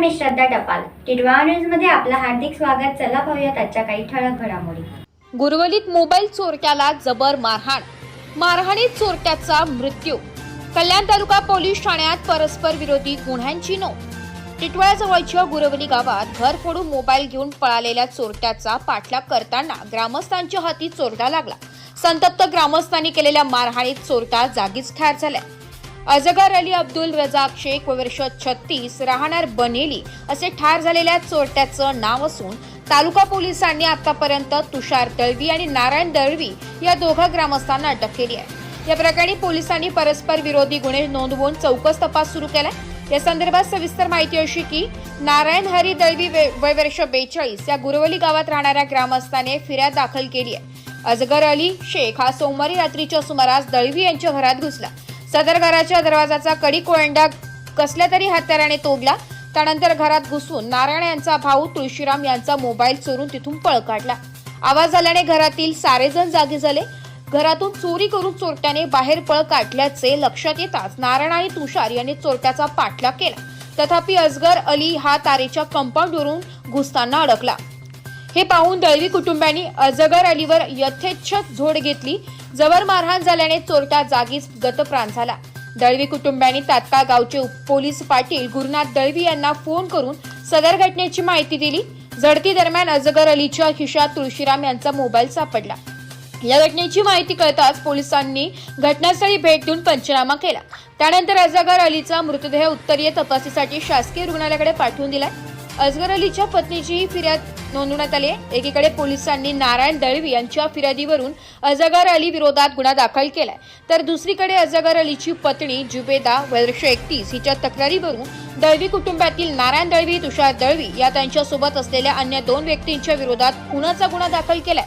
मी श्रद्धा टपाल. टिडवा न्यूजमध्ये आपलं हार्दिक स्वागत. चला पाहूयात आजच्या काही ठळक घडामोडी. गुरवलीत मोबाईल चोरट्याला जबर मारहाण. मारहाणीत चोरट्याचा मृत्यू. कल्याण तालुका पोलीस ठाण्यात परस्पर विरोधी गुन्ह्यांची नोंद. टिटवाळ्याजवळच्या गुरवली गावात घर फोडून मोबाईल घेऊन पळालेल्या चोरट्याचा पाठलाग करताना ग्रामस्थांच्या हाती चोरटा लागला. संतप्त ग्रामस्थांनी केलेल्या मारहाणीत चोरटा जागीच ठार झालाय. अजगर अली अब्दुल रजाक शेख व वर्ष छत्तीस राहणार बनेली असे ठार झालेल्या चोरट्याचं नाव असून तालुका पोलिसांनी आतापर्यंत तुषार दळवी आणि नारायण दळवी या दोघा ग्रामस्थांना अटक केली आहे. या प्रकरणी पोलिसांनी परस्पर विरोधी गुन्हे नोंदवून चौकस तपास सुरू केलाय. या संदर्भात सविस्तर माहिती अशी की नारायण हरी दळवी वे- वय वर्ष बेचाळीस या गुरवली गावात राहणाऱ्या ग्रामस्थाने फिर्याद दाखल केली आहे. अजगर अली शेख हा सोमवारी रात्रीच्या सुमारास दळवी यांच्या घरात घुसला. सदर घराच्या दरवाजाचा कडी कोळंडा कसल्या तरी हत्याराने तोडला त्यानंतर घरात घुसून नारायण यांचा भाऊ तुळशीराम यांचा मोबाईल चोरून तिथून पळ काढला. आवाज आल्याने घरातील सारेजण जागे झाले. घरातून चोरी करून चोरट्याने बाहेर पळ काढल्याचे लक्षात येताच नारायण आणि तुषार यांनी चोरट्याचा पाठलाग केला. तथापि अजगर अली हा तारेच्या कंपाऊंडवरून घुसताना अडकला. हे पाहून दळवी कुटुंबियांनी अजगर अलीवर यथेच्छ झोड घेतली. जबर मारहाण झाल्याने चोरटा जागीच गतप्राण झाला. दळवी कुटुंबियांनी तात्काळ गावचे उप- पोलीस पाटील गुरुनाथ दळवी यांना फोन करून सदर घटनेची माहिती दिली. झडती दरम्यान अजगर अलीच्या खिशात तुळशीराम यांचा मोबाईल सापडला. या घटनेची माहिती कळताच पोलिसांनी घटनास्थळी भेट देऊन पंचनामा केला. त्यानंतर अजगर अलीचा मृतदेह उत्तरीय तपासीसाठी शासकीय रुग्णालयाकडे पाठवून दिलाय अजगर अलीच्या पत्नीचीही फिर्याद नोंदवण्यात आले एकीकडे पोलिसांनी नारायण दळवी यांच्या फिर्यादीवरून अजगर अली विरोधात गुन्हा दाखल केलाय. तर दुसरीकडे अजगर अलीची पत्नी जुबेदा वर्ष एकतीस हिच्या तक्रारीवरून दळवी कुटुंबातील नारायण दळवी तुषार दळवी या त्यांच्यासोबत असलेल्या अन्य दोन व्यक्तींच्या विरोधात खुनाचा गुन्हा दाखल केलाय.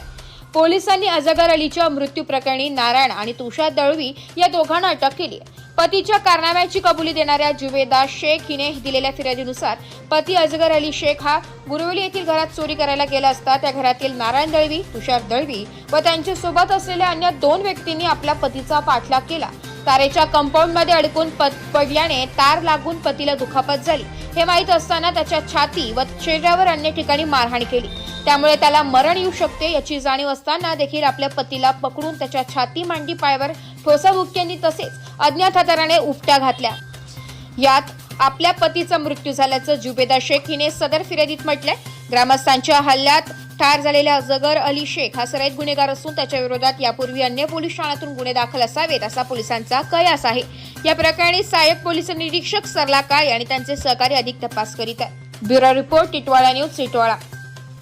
पोलिसांनी अजगर अलीच्या मृत्यू प्रकरणी नारायण आणि तुषार दळवी या दोघांना अटक केली आहे. पतीच्या कारनाम्याची कबुली देणाऱ्या जुवेदा शेख हिने दिलेल्या फिर्यादीनुसार पती अजगर अली शेख हा गुरुवेली येथील घरात चोरी करायला गेला असता त्या घरातील नारायण दळवी तुषार दळवी व त्यांच्यासोबत असलेल्या अन्य दोन व्यक्तींनी आपल्या पतीचा पाठलाग केला. तारेच्या कंपाऊंडमध्ये अडकून पडल्याने तार लागून पतीला दुखापत झाली. हे माहीत असताना त्याच्या छाती व शरीरावर अन्य ठिकाणी मारहाण केली. त्यामुळे त्याला मरण येऊ शकते याची जाणीव असताना देखील आपल्या पतीला पकडून त्याच्या छाती मांडी पायावर ठोसाबुक्क्यांनी तसेच अज्ञात हाताराने उपट्या घातल्या. यात आपल्या पतीचा मृत्यू झाल्याचं जुबेदा शेख हिने सदर फिर्यादीत म्हटलंय. ग्रामस्थांच्या हल्ल्यात ठार झालेल्या जगर अली शेख हा सराईत गुन्हेगार असून त्याच्या विरोधात यापूर्वी अन्य पोलीस ठाण्यातून गुन्हे दाखल असावेत असा पोलिसांचा कयास आहे. या प्रकरणी सहाय्यक पोलीस निरीक्षक सरला काळे आणि त्यांचे सहकारी अधिक तपास करीत आहेत. Bureau report Titwala news Titwala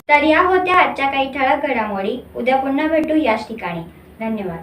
तर या होत्या आजच्या काही ठळक घडामोडी. उद्या पुन्हा भेटू याच ठिकाणी. धन्यवाद.